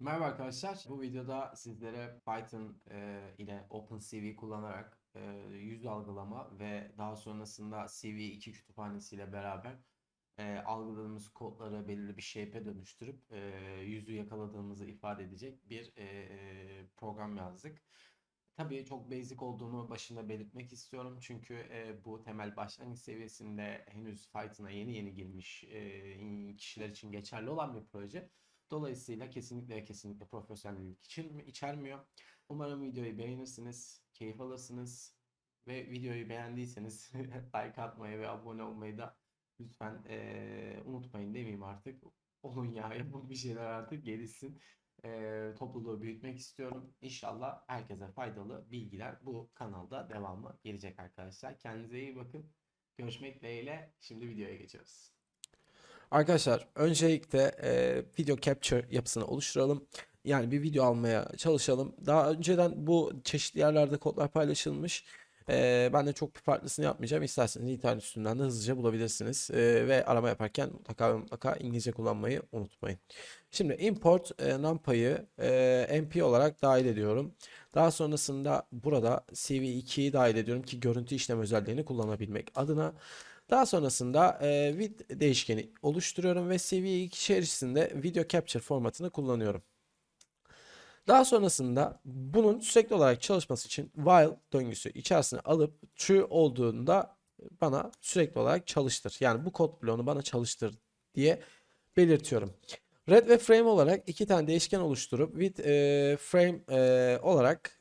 Merhaba arkadaşlar. Bu videoda sizlere Python e, ile OpenCV kullanarak e, yüz algılama ve daha sonrasında CV2 kütüphanesiyle beraber e, algıladığımız kodları belirli bir shape'e dönüştürüp e, yüzü yakaladığımızı ifade edecek bir e, program yazdık. Tabii çok basic olduğunu başında belirtmek istiyorum. Çünkü e, bu temel başlangıç seviyesinde henüz Python'a yeni yeni girmiş e, kişiler için geçerli olan bir proje. Dolayısıyla kesinlikle kesinlikle profesyonellik için içermiyor. Umarım videoyu beğenirsiniz, keyif alırsınız ve videoyu beğendiyseniz like atmayı ve abone olmayı da lütfen eee, unutmayın demeyeyim artık. Olun ya yapın bir şeyler artık gelişsin. Eee, topluluğu büyütmek istiyorum. İnşallah herkese faydalı bilgiler bu kanalda devamı gelecek arkadaşlar. Kendinize iyi bakın. Görüşmek dileğiyle. Şimdi videoya geçiyoruz. Arkadaşlar öncelikle e, video capture yapısını oluşturalım. Yani bir video almaya çalışalım. Daha önceden bu çeşitli yerlerde kodlar paylaşılmış. E, ben de çok bir farklısını yapmayacağım. İsterseniz internet üstünden de hızlıca bulabilirsiniz. E, ve arama yaparken mutlaka mutlaka İngilizce kullanmayı unutmayın. Şimdi import e, numpy'ı e, np olarak dahil ediyorum. Daha sonrasında burada cv2'yi dahil ediyorum ki görüntü işlem özelliğini kullanabilmek adına. Daha sonrasında e, vid değişkeni oluşturuyorum ve CV2 içerisinde video capture formatını kullanıyorum. Daha sonrasında bunun sürekli olarak çalışması için while döngüsü içerisine alıp true olduğunda bana sürekli olarak çalıştır. Yani bu kod bloğunu bana çalıştır diye belirtiyorum. Red ve frame olarak iki tane değişken oluşturup with e, frame e, olarak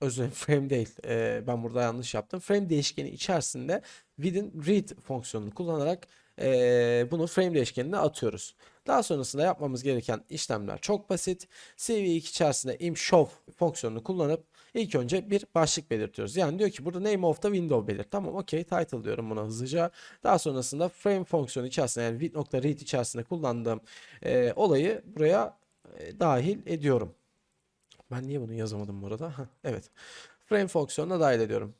özür frame değil. Ee, ben burada yanlış yaptım. Frame değişkeni içerisinde within read fonksiyonunu kullanarak ee, bunu frame değişkenine atıyoruz. Daha sonrasında yapmamız gereken işlemler çok basit. CV2 içerisinde im show fonksiyonunu kullanıp ilk önce bir başlık belirtiyoruz. Yani diyor ki burada name of the window belirt. Tamam okey title diyorum buna hızlıca. Daha sonrasında frame fonksiyonu içerisinde yani with.read içerisinde kullandığım ee, olayı buraya e, dahil ediyorum. Ben niye bunu yazamadım burada? Evet. Frame fonksiyonuna dahil ediyorum.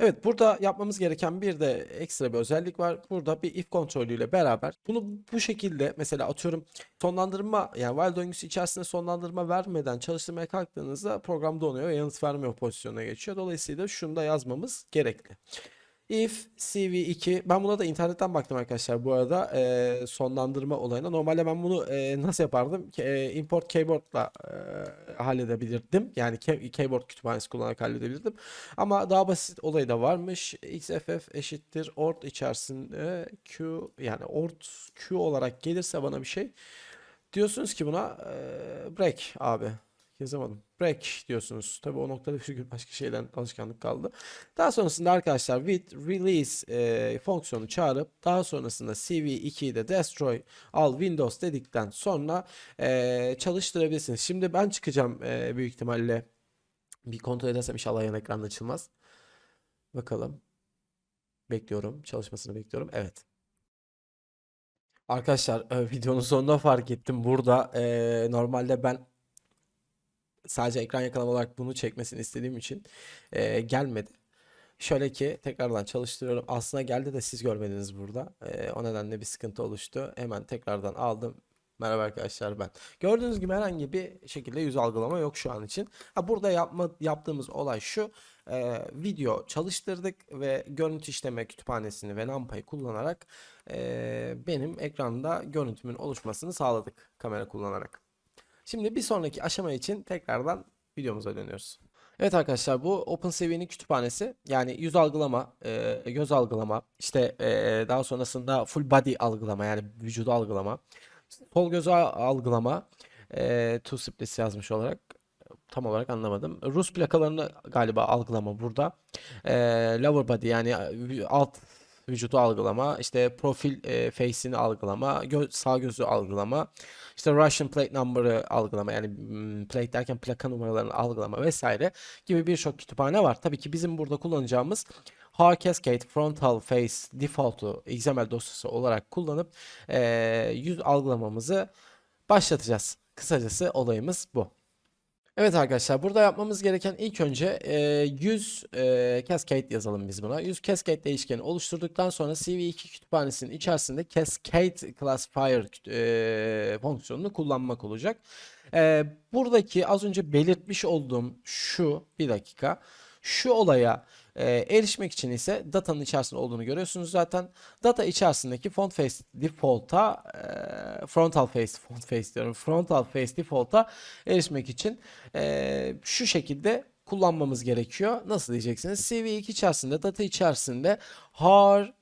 Evet burada yapmamız gereken bir de ekstra bir özellik var. Burada bir if kontrolüyle beraber bunu bu şekilde mesela atıyorum sonlandırma yani while döngüsü içerisinde sonlandırma vermeden çalıştırmaya kalktığınızda program donuyor yanıt vermiyor pozisyonuna geçiyor. Dolayısıyla şunu da yazmamız gerekli. If CV2 ben buna da internetten baktım arkadaşlar bu arada e, sonlandırma olayına. Normalde ben bunu e, nasıl yapardım? E, import keyboard'la e, halledebilirdim. Yani key, keyboard kütüphanesi kullanarak halledebilirdim. Ama daha basit olayı da varmış. XFF eşittir ort içerisinde Q yani ort Q olarak gelirse bana bir şey diyorsunuz ki buna e, break abi yazamadım. Break diyorsunuz. Tabi o noktada virgül başka şeyden alışkanlık kaldı. Daha sonrasında arkadaşlar with release e, fonksiyonu çağırıp daha sonrasında cv2'yi de destroy all windows dedikten sonra e, çalıştırabilirsiniz. Şimdi ben çıkacağım e, büyük ihtimalle bir kontrol edersem inşallah yan ekranda açılmaz. Bakalım. Bekliyorum. Çalışmasını bekliyorum. Evet. Arkadaşlar e, videonun sonunda fark ettim. Burada e, normalde ben sadece ekran yakalama olarak bunu çekmesini istediğim için e, gelmedi. Şöyle ki tekrardan çalıştırıyorum. Aslında geldi de siz görmediniz burada. E, o nedenle bir sıkıntı oluştu. Hemen tekrardan aldım. Merhaba arkadaşlar ben. Gördüğünüz gibi herhangi bir şekilde yüz algılama yok şu an için. Ha, burada yapma, yaptığımız olay şu. E, video çalıştırdık ve görüntü işleme kütüphanesini ve NumPy'yi kullanarak e, benim ekranda görüntümün oluşmasını sağladık kamera kullanarak. Şimdi bir sonraki aşama için tekrardan videomuza dönüyoruz. Evet arkadaşlar bu OpenCV'nin kütüphanesi yani yüz algılama, e, göz algılama, işte e, daha sonrasında full body algılama yani vücudu algılama, sol gözü algılama, e, two splits yazmış olarak tam olarak anlamadım. Rus plakalarını galiba algılama burada. E, lower body yani alt vücudu algılama, işte profil e, face'ini algılama, gö sağ gözü algılama, işte Russian plate number'ı algılama yani m, plate derken plaka numaralarını algılama vesaire gibi birçok kütüphane var. Tabii ki bizim burada kullanacağımız Hard Cascade Frontal Face Default'u XML dosyası olarak kullanıp e, yüz algılamamızı başlatacağız. Kısacası olayımız bu. Evet arkadaşlar burada yapmamız gereken ilk önce e, 100 e, cascade yazalım biz buna. 100 cascade değişkeni oluşturduktan sonra CV2 kütüphanesinin içerisinde cascade classifier e, fonksiyonunu kullanmak olacak. E, buradaki az önce belirtmiş olduğum şu bir dakika şu olaya e, erişmek için ise datanın içerisinde olduğunu görüyorsunuz zaten. Data içerisindeki font face default'a e, frontal face font face diyorum. Frontal face default'a erişmek için e, şu şekilde kullanmamız gerekiyor. Nasıl diyeceksiniz? CV2 içerisinde, data içerisinde har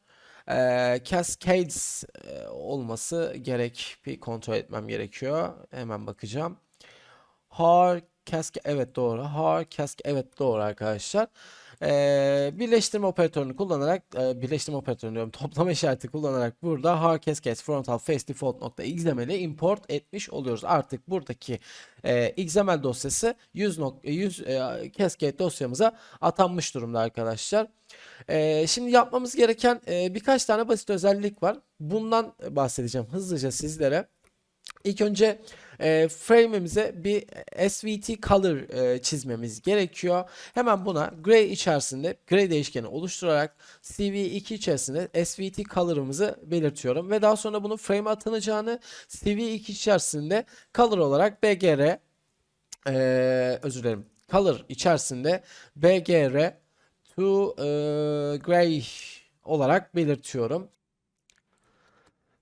e, cascades e, olması gerek. Bir kontrol etmem gerekiyor. Hemen bakacağım. Har cascade evet doğru. Har cascade evet doğru arkadaşlar. Ee, birleştirme operatörünü kullanarak e, birleştirme operatörünü diyorum toplama işareti kullanarak burada har cascades frontal face default nokta XML ile import etmiş oluyoruz. Artık buradaki e, XML dosyası 100, nok 100 e, cascade dosyamıza atanmış durumda arkadaşlar. E, şimdi yapmamız gereken e, birkaç tane basit özellik var. Bundan bahsedeceğim hızlıca sizlere. İlk önce e, frame'imize bir SVT color e, çizmemiz gerekiyor. Hemen buna gray içerisinde gray değişkeni oluşturarak CV2 içerisinde SVT color'ımızı belirtiyorum ve daha sonra bunun frame atanacağını CV2 içerisinde color olarak BGR e, özür dilerim color içerisinde BGR to e, gray olarak belirtiyorum.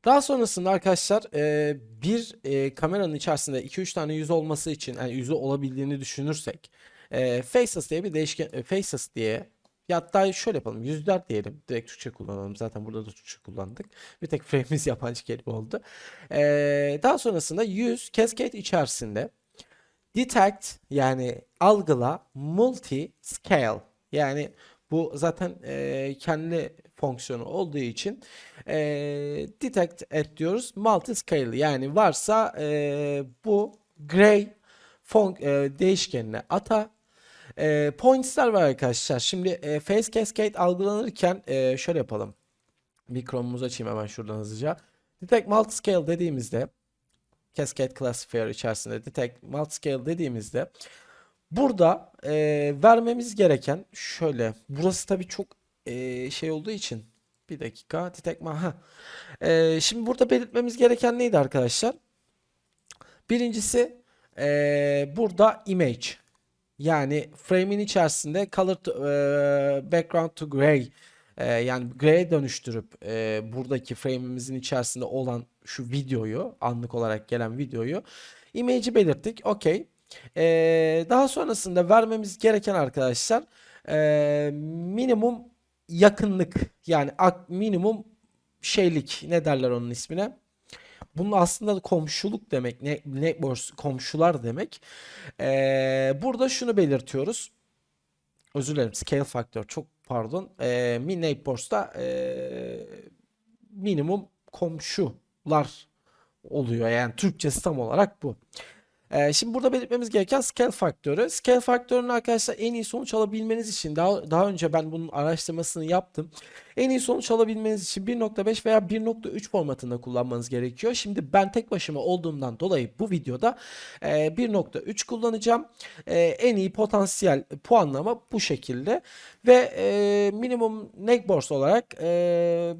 Daha sonrasında arkadaşlar e, bir e, kameranın içerisinde 2-3 tane yüz olması için yani yüzü olabildiğini düşünürsek e, faces diye bir değişken e, faces diye ya hatta şöyle yapalım yüzler diyelim. Direkt Türkçe kullanalım. Zaten burada da Türkçe kullandık. Bir tek frame'imiz yabancı kelime oldu. E, daha sonrasında yüz cascade içerisinde detect yani algıla multi scale yani bu zaten e, kendi fonksiyonu olduğu için e, detect et diyoruz. Multi scale yani varsa e, bu gray fon e, değişkenine ata. E, points'ler var arkadaşlar. Şimdi e, face cascade algılanırken e, şöyle yapalım. Mikromuzu açayım hemen şuradan hızlıca. Detect multi scale dediğimizde Cascade Classifier içerisinde Detect Multiscale dediğimizde burada e, vermemiz gereken şöyle burası tabii çok e, şey olduğu için bir dakika Detect ma ha. E, şimdi burada belirtmemiz gereken neydi arkadaşlar? Birincisi e, burada image yani frame'in içerisinde color to, e, background to gray e, yani gray'e dönüştürüp e, buradaki frame'imizin içerisinde olan şu videoyu anlık olarak gelen videoyu image'i belirttik. Okey. E, daha sonrasında vermemiz gereken arkadaşlar e, minimum yakınlık yani minimum şeylik ne derler onun ismine? Bunun aslında komşuluk demek, ne, neighbors, komşular demek. Ee, burada şunu belirtiyoruz. Özür dilerim, scale factor çok pardon. Ee, min neighbors'ta ee, minimum komşular oluyor. Yani Türkçesi tam olarak bu. Ee, şimdi burada belirtmemiz gereken scale faktörü. Scale faktörünün arkadaşlar en iyi sonuç alabilmeniz için daha daha önce ben bunun araştırmasını yaptım. En iyi sonuç alabilmeniz için 1.5 veya 1.3 formatında kullanmanız gerekiyor. Şimdi ben tek başıma olduğumdan dolayı bu videoda e, 1.3 kullanacağım. E, en iyi potansiyel puanlama bu şekilde ve e, minimum neighbors olarak e,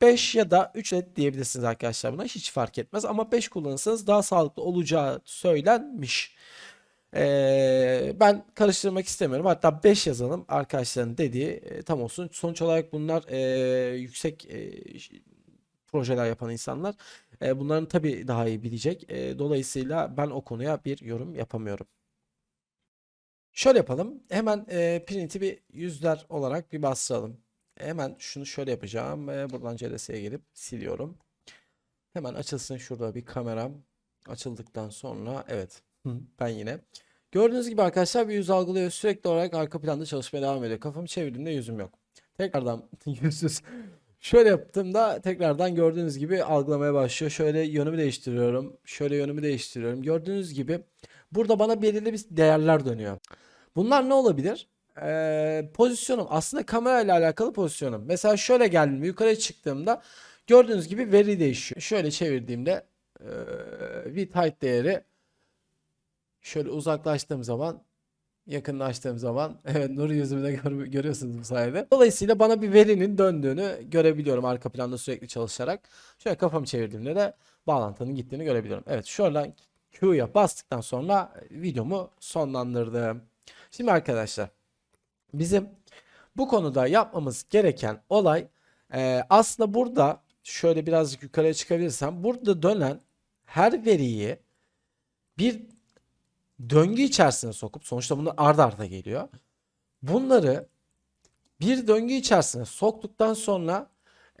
5 ya da 3 led diyebilirsiniz arkadaşlar buna. Hiç fark etmez ama 5 kullanırsanız daha sağlıklı olacağı söylenmiş. Ee, ben karıştırmak istemiyorum. Hatta 5 yazalım arkadaşların dediği e, tam olsun. Sonuç olarak bunlar e, yüksek e, projeler yapan insanlar. E, bunların tabii daha iyi bilecek. E, dolayısıyla ben o konuya bir yorum yapamıyorum. Şöyle yapalım. Hemen e, print'i bir yüzler olarak bir bastıralım. Hemen şunu şöyle yapacağım. ve buradan CLS'ye gelip siliyorum. Hemen açılsın şurada bir kameram. Açıldıktan sonra evet ben yine. Gördüğünüz gibi arkadaşlar bir yüz algılıyor. Sürekli olarak arka planda çalışmaya devam ediyor. Kafamı çevirdiğimde yüzüm yok. Tekrardan yüzsüz. Şöyle yaptığımda tekrardan gördüğünüz gibi algılamaya başlıyor. Şöyle yönümü değiştiriyorum. Şöyle yönümü değiştiriyorum. Gördüğünüz gibi burada bana belirli bir değerler dönüyor. Bunlar ne olabilir? Ee, pozisyonum aslında kamera ile alakalı pozisyonum. Mesela şöyle geldim yukarı çıktığımda gördüğünüz gibi veri değişiyor. Şöyle çevirdiğimde e, width height değeri Şöyle uzaklaştığım zaman yakınlaştığım zaman evet nuru yüzümde gör- görüyorsunuz bu sayede. Dolayısıyla bana bir verinin döndüğünü görebiliyorum arka planda sürekli çalışarak. Şöyle kafamı çevirdiğimde de bağlantının gittiğini görebiliyorum. Evet şuradan Q'ya bastıktan sonra videomu sonlandırdım. Şimdi arkadaşlar bizim bu konuda yapmamız gereken olay e, aslında burada şöyle birazcık yukarıya çıkabilirsem burada dönen her veriyi bir döngü içerisine sokup sonuçta bunlar ard arda geliyor. Bunları bir döngü içerisine soktuktan sonra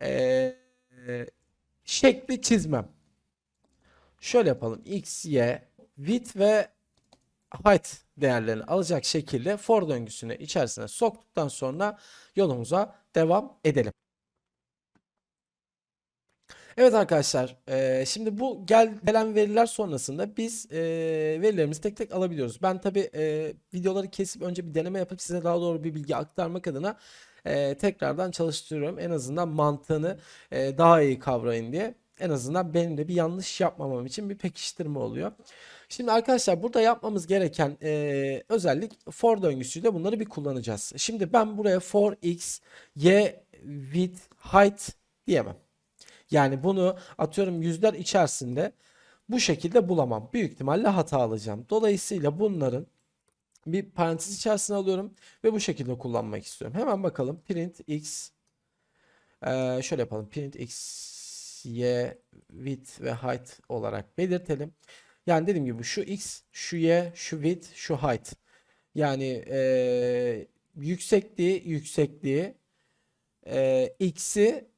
eee, şekli çizmem. Şöyle yapalım. X, Y, width ve height değerlerini alacak şekilde for döngüsünü içerisine soktuktan sonra yolumuza devam edelim. Evet arkadaşlar, eee, şimdi bu gel gelen veriler sonrasında biz eee, verilerimizi tek tek alabiliyoruz. Ben tabii eee, videoları kesip önce bir deneme yapıp size daha doğru bir bilgi aktarmak adına tekrardan çalıştırıyorum. En azından mantığını daha iyi kavrayın diye. En azından benim de bir yanlış yapmamam için bir pekiştirme oluyor. Şimdi arkadaşlar burada yapmamız gereken eee, özellik for döngüsüyle bunları bir kullanacağız. Şimdi ben buraya for x, y, width, height diyemem. Yani bunu atıyorum yüzler içerisinde bu şekilde bulamam. Büyük ihtimalle hata alacağım. Dolayısıyla bunların bir parantez içerisine alıyorum ve bu şekilde kullanmak istiyorum. Hemen bakalım. Print x eee, şöyle yapalım. Print x y width ve height olarak belirtelim. Yani dediğim gibi şu x, şu y, şu width, şu height. Yani eee, yüksekliği, yüksekliği, eee, x'i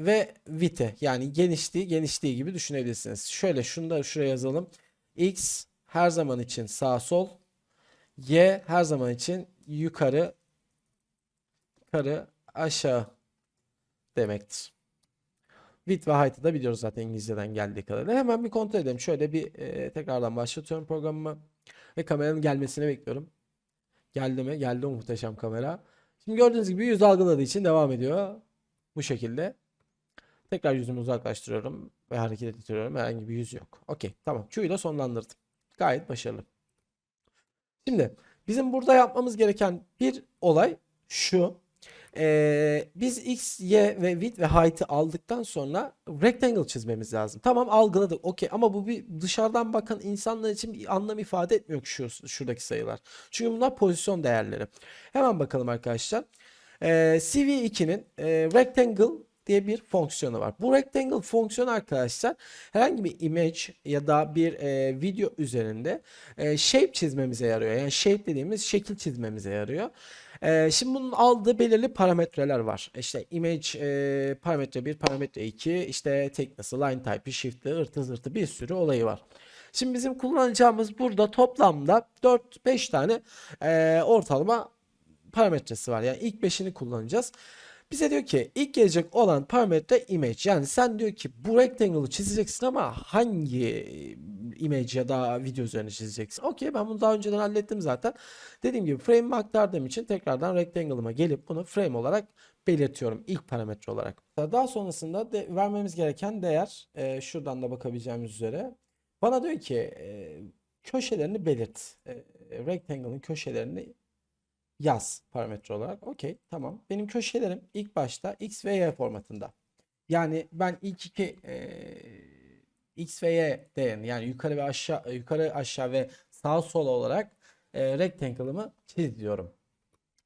ve vite yani genişliği genişliği gibi düşünebilirsiniz. Şöyle şunu da şuraya yazalım. X her zaman için sağ sol. Y her zaman için yukarı yukarı aşağı demektir. Width ve height'ı da biliyoruz zaten İngilizceden geldiği kadarıyla. Hemen bir kontrol edelim. Şöyle bir e, tekrardan başlatıyorum programımı. Ve kameranın gelmesini bekliyorum. Geldi mi? Geldi muhteşem kamera. Şimdi gördüğünüz gibi yüz algıladığı için devam ediyor. Bu şekilde. Tekrar yüzümü uzaklaştırıyorum ve hareket ettiriyorum. Herhangi bir yüz yok. Okey tamam. Q ile sonlandırdım. Gayet başarılı. Şimdi bizim burada yapmamız gereken bir olay şu. Ee, biz x, y ve width ve height'ı aldıktan sonra rectangle çizmemiz lazım. Tamam algıladık. Okey ama bu bir dışarıdan bakan insanlar için bir anlam ifade etmiyor şu, şuradaki sayılar. Çünkü bunlar pozisyon değerleri. Hemen bakalım arkadaşlar. Ee, CV2'nin e, rectangle diye bir fonksiyonu var. Bu rectangle fonksiyonu arkadaşlar herhangi bir image ya da bir e, video üzerinde e, shape çizmemize yarıyor. Yani shape dediğimiz şekil çizmemize yarıyor. E, şimdi bunun aldığı belirli parametreler var. İşte image e, parametre 1, parametre 2, işte thickness'ı, line type'ı, shift'ı, ırtı zırtı bir sürü olayı var. Şimdi bizim kullanacağımız burada toplamda 4-5 tane e, ortalama parametresi var. Yani ilk 5'ini kullanacağız. Bize diyor ki ilk gelecek olan parametre image. Yani sen diyor ki bu rectangle'ı çizeceksin ama hangi image ya da video üzerine çizeceksin. Okey ben bunu daha önceden hallettim zaten. Dediğim gibi frame aktardığım için tekrardan rectangle'ıma gelip bunu frame olarak belirtiyorum ilk parametre olarak. Daha sonrasında de vermemiz gereken değer e, şuradan da bakabileceğimiz üzere. Bana diyor ki e, köşelerini belirt. E, rectangle'ın köşelerini yaz parametre olarak. Okey tamam. Benim köşelerim ilk başta x ve y formatında. Yani ben ilk iki e, x ve y değerini yani yukarı ve aşağı yukarı aşağı ve sağ sol olarak e, rectangle'ımı çiziyorum.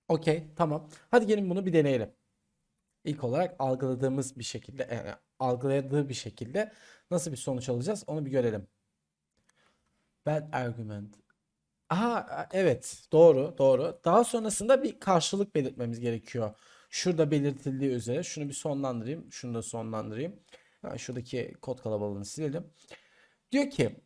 Okey tamam. Hadi gelin bunu bir deneyelim. İlk olarak algıladığımız bir şekilde yani algıladığı bir şekilde nasıl bir sonuç alacağız onu bir görelim. Bad argument. Aha evet doğru doğru. Daha sonrasında bir karşılık belirtmemiz gerekiyor. Şurada belirtildiği üzere şunu bir sonlandırayım. Şunu da sonlandırayım. Ha, şuradaki kod kalabalığını silelim. Diyor ki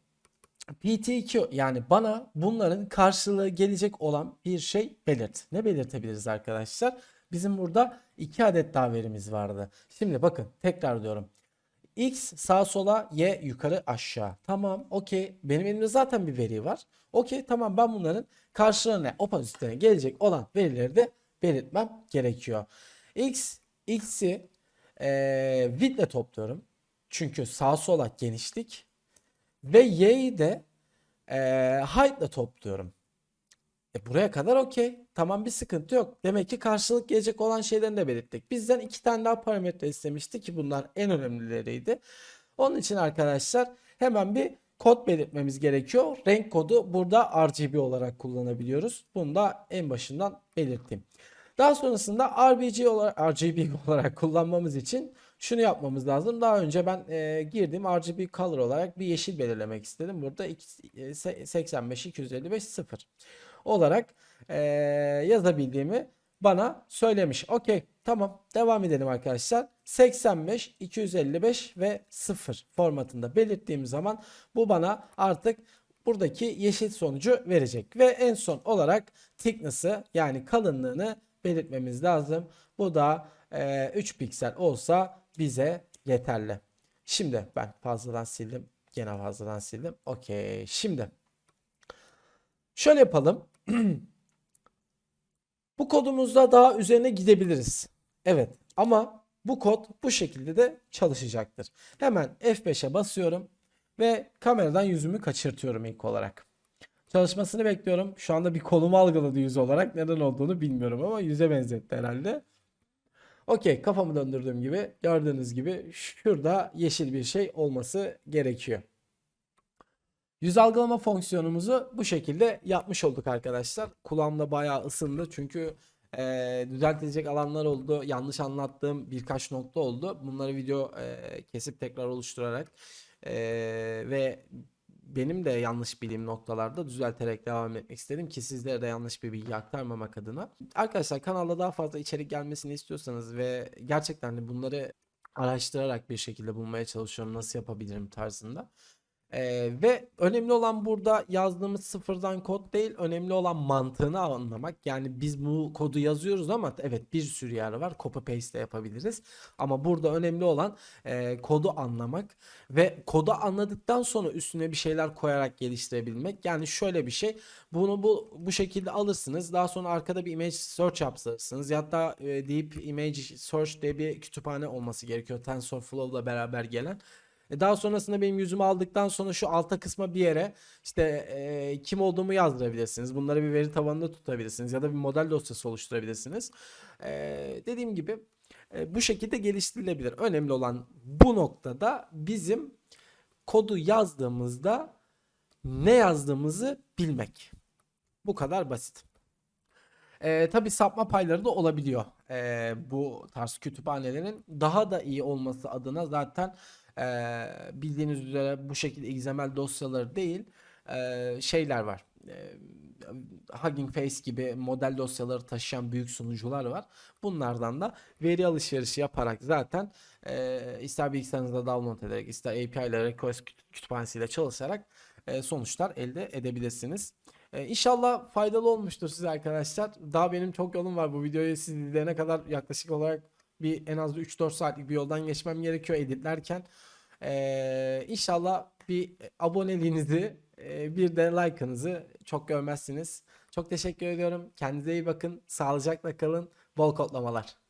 PT2 yani bana bunların karşılığı gelecek olan bir şey belirt. Ne belirtebiliriz arkadaşlar? Bizim burada iki adet daha verimiz vardı. Şimdi bakın tekrar diyorum. X sağa sola Y yukarı aşağı. Tamam okey. Benim elimde zaten bir veri var. Okey tamam ben bunların karşılarına opozitlerine gelecek olan verileri de belirtmem gerekiyor. X X'i e, width'le topluyorum. Çünkü sağa sola genişlik. Ve Y'yi de Ee, height'la topluyorum. E buraya kadar okey. Tamam bir sıkıntı yok. Demek ki karşılık gelecek olan şeylerini de belirttik. Bizden iki tane daha parametre istemişti ki bunlar en önemlileriydi. Onun için arkadaşlar hemen bir kod belirtmemiz gerekiyor. Renk kodu burada RGB olarak kullanabiliyoruz. Bunu da en başından belirteyim. Daha sonrasında RBG olarak, RGB olarak kullanmamız için şunu yapmamız lazım. Daha önce ben e, girdim RGB color olarak bir yeşil belirlemek istedim. Burada iki- e, se- 85 255 0 olarak e, yazabildiğimi bana söylemiş. Okey tamam devam edelim arkadaşlar. 85 255 ve 0 formatında belirttiğim zaman bu bana artık buradaki yeşil sonucu verecek. Ve en son olarak thickness'ı yani kalınlığını belirtmemiz lazım. Bu da e, 3 piksel olsa bize yeterli. Şimdi ben fazladan sildim. Gene fazladan sildim. Okey. Şimdi şöyle yapalım. Bu kodumuzda daha üzerine gidebiliriz. Evet ama bu kod bu şekilde de çalışacaktır. Hemen F5'e basıyorum ve kameradan yüzümü kaçırtıyorum ilk olarak. Çalışmasını bekliyorum. Şu anda bir kolumu algıladı yüz olarak. Neden olduğunu bilmiyorum ama yüze benzetti herhalde. Okey kafamı döndürdüğüm gibi gördüğünüz gibi şurada yeşil bir şey olması gerekiyor. Yüz algılama fonksiyonumuzu bu şekilde yapmış olduk arkadaşlar. Kulağımda bayağı ısındı çünkü eee, düzeltilecek alanlar oldu. Yanlış anlattığım birkaç nokta oldu. Bunları video eee, kesip tekrar oluşturarak eee, ve benim de yanlış bildiğim noktalarda düzelterek devam etmek istedim ki sizlere de yanlış bir bilgi aktarmamak adına. Arkadaşlar kanalda daha fazla içerik gelmesini istiyorsanız ve gerçekten de bunları araştırarak bir şekilde bulmaya çalışıyorum nasıl yapabilirim tarzında. Ee, ve önemli olan burada yazdığımız sıfırdan kod değil, önemli olan mantığını anlamak. Yani biz bu kodu yazıyoruz ama evet bir sürü yer var. Copy paste de yapabiliriz. Ama burada önemli olan e, kodu anlamak ve kodu anladıktan sonra üstüne bir şeyler koyarak geliştirebilmek. Yani şöyle bir şey. Bunu bu bu şekilde alırsınız. Daha sonra arkada bir image search yapsınız. Ya da e, Deep Image Search diye bir kütüphane olması gerekiyor. TensorFlow'la beraber gelen. E, Daha sonrasında benim yüzümü aldıktan sonra şu alta kısma bir yere işte e, kim olduğumu yazdırabilirsiniz. Bunları bir veri tabanında tutabilirsiniz ya da bir model dosyası oluşturabilirsiniz. E, dediğim gibi e, bu şekilde geliştirilebilir. Önemli olan bu noktada bizim kodu yazdığımızda ne yazdığımızı bilmek. Bu kadar basit. Ee, tabii sapma payları da olabiliyor. Ee, bu tarz kütüphanelerin daha da iyi olması adına zaten ee, bildiğiniz üzere bu şekilde XML dosyaları değil ee, şeyler var. Ee, Hugging Face gibi model dosyaları taşıyan büyük sunucular var. Bunlardan da veri alışverişi yaparak zaten ee, ister bilgisayarınızda download ederek ister API ile request küt- kütüphanesiyle çalışarak ee, sonuçlar elde edebilirsiniz. Ee, İnşallah faydalı olmuştur size arkadaşlar. Daha benim çok yolum var. Bu videoyu siz izleyene kadar yaklaşık olarak bir en az 3-4 saatlik bir yoldan geçmem gerekiyor editlerken. Ee, inşallah bir aboneliğinizi, bir de like'ınızı çok görmezsiniz. Çok teşekkür ediyorum. Kendinize iyi bakın. Sağlıcakla kalın. Bol kodlamalar.